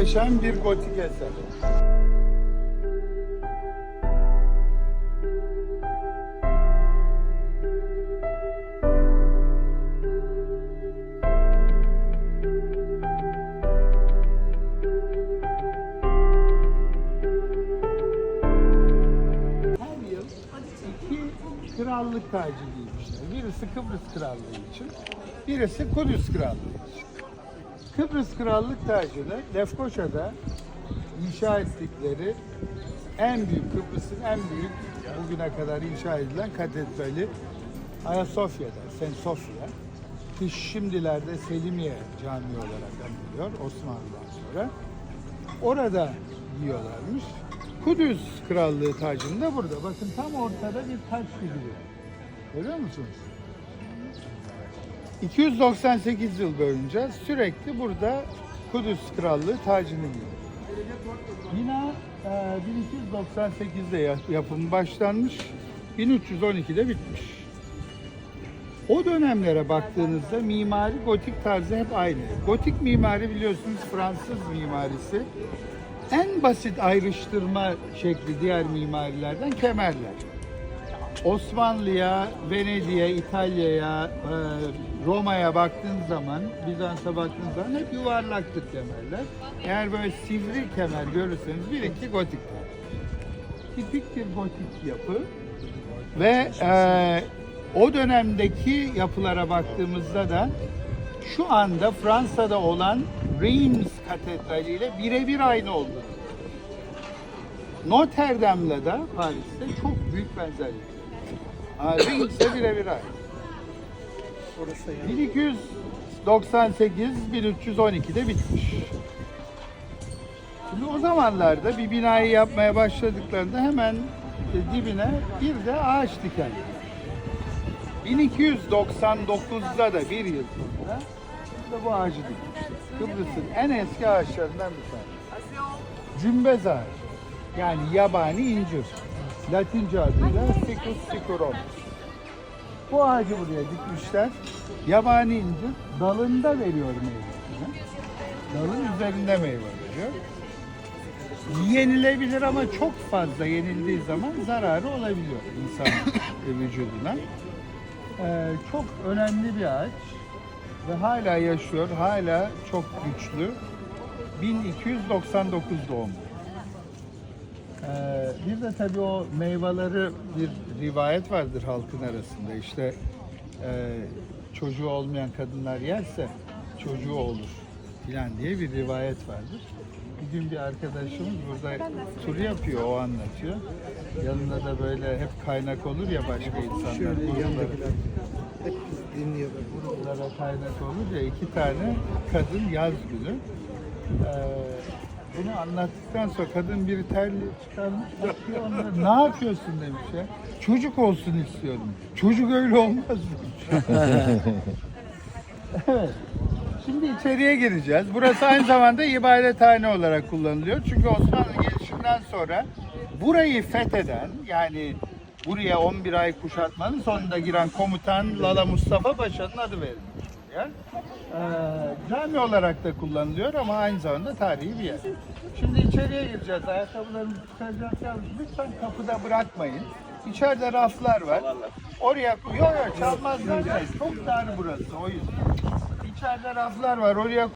Muhteşem bir gotik eser. Krallık tacı giymişler. Birisi Kıbrıs Krallığı için, birisi Kudüs Krallığı için. Kıbrıs Krallık tacını Lefkoşa'da inşa ettikleri en büyük, Kıbrıs'ın en büyük bugüne kadar inşa edilen katedrali Ayasofya'da, St. Sofya. Ki şimdilerde Selimiye Camii olarak anılıyor Osmanlı'dan sonra. Orada giyiyorlarmış. Kudüs Krallığı tacını da burada. Bakın tam ortada bir taç figürü. Görüyor musunuz? 298 yıl boyunca sürekli burada Kudüs Krallığı tacını giyiyor. Bina e, 1298'de ya- yapımı başlanmış, 1312'de bitmiş. O dönemlere baktığınızda mimari gotik tarzı hep aynı. Gotik mimari biliyorsunuz Fransız mimarisi. En basit ayrıştırma şekli diğer mimarilerden kemerler. Osmanlı'ya, Venedik'e, İtalya'ya, e, Roma'ya baktığın zaman, Bizans'a baktığın zaman hep yuvarlaktır kemerler. Eğer böyle sivri kemer görürseniz bilin ki gotik. Tipik bir gotik yapı ve e, o dönemdeki yapılara baktığımızda da şu anda Fransa'da olan Reims Katedrali ile birebir aynı oldu. Notre Dame'la da Paris'te çok büyük benzerlik. Ha, Reims'e birebir aynı. Orası yani. 1298-1312'de bitmiş. Şimdi o zamanlarda bir binayı yapmaya başladıklarında hemen dibine bir de ağaç diken. 1299'da da bir yıl sonra burada bu ağacı dikmişler. Kıbrıs'ın en eski ağaçlarından bir tanesi. Cümbez ağacı. Yani yabani incir. Latince adıyla Siccus sicurum. Bu ağacı buraya dikmişler. Yabani incir dalında veriyor meyvesini. Dalın üzerinde meyve veriyor. Yenilebilir ama çok fazla yenildiği zaman zararı olabiliyor insan vücuduna. Ee, çok önemli bir ağaç ve hala yaşıyor, hala çok güçlü. 1299 doğumlu. Ee, bir de tabii o meyveleri bir rivayet vardır halkın arasında. İşte e, çocuğu olmayan kadınlar yerse çocuğu olur filan diye bir rivayet vardır. Bir gün bir arkadaşımız burada tur yapıyor, o anlatıyor. Yanında da böyle hep kaynak olur ya başka insanlar. Şöyle yandakiler hep biz dinliyorlar. burunlara kaynak olur ya iki tane kadın yaz günü. Ee, bunu anlattıktan sonra kadın biri terli çıkarmış bakıyor onlara ne yapıyorsun demiş ya. Çocuk olsun istiyorum. Çocuk öyle olmaz demiş. evet. Şimdi içeriye gireceğiz. Burası aynı zamanda ibadethane olarak kullanılıyor. Çünkü Osmanlı gelişinden sonra burayı fetheden yani buraya 11 ay kuşatmanın sonunda giren komutan Lala Mustafa Paşa'nın adı buraya. Ee, cami olarak da kullanılıyor ama aynı zamanda tarihi bir yer. Şimdi içeriye gireceğiz. Ayakkabılarımızı çıkaracağız. Yalnız lütfen kapıda bırakmayın. İçeride raflar var. Oraya yok yok çalmazlar. Çok dar burası o yüzden. İçeride raflar var. Oraya